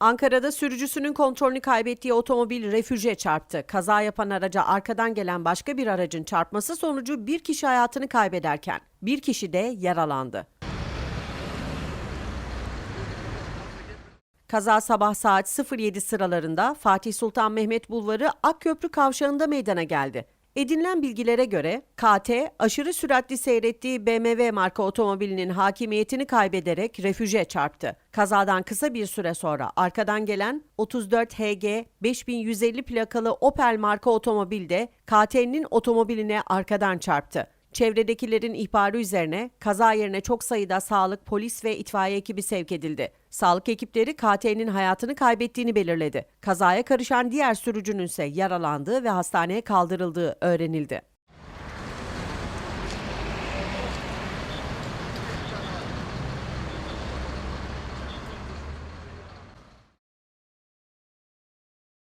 Ankara'da sürücüsünün kontrolünü kaybettiği otomobil refüje çarptı. Kaza yapan araca arkadan gelen başka bir aracın çarpması sonucu bir kişi hayatını kaybederken bir kişi de yaralandı. Kaza sabah saat 07 sıralarında Fatih Sultan Mehmet Bulvarı Akköprü kavşağında meydana geldi. Edinilen bilgilere göre KT aşırı süratli seyrettiği BMW marka otomobilinin hakimiyetini kaybederek refüje çarptı. Kazadan kısa bir süre sonra arkadan gelen 34 HG 5150 plakalı Opel marka otomobil de KT'nin otomobiline arkadan çarptı. Çevredekilerin ihbarı üzerine kaza yerine çok sayıda sağlık, polis ve itfaiye ekibi sevk edildi. Sağlık ekipleri KT'nin hayatını kaybettiğini belirledi. Kazaya karışan diğer sürücünün ise yaralandığı ve hastaneye kaldırıldığı öğrenildi.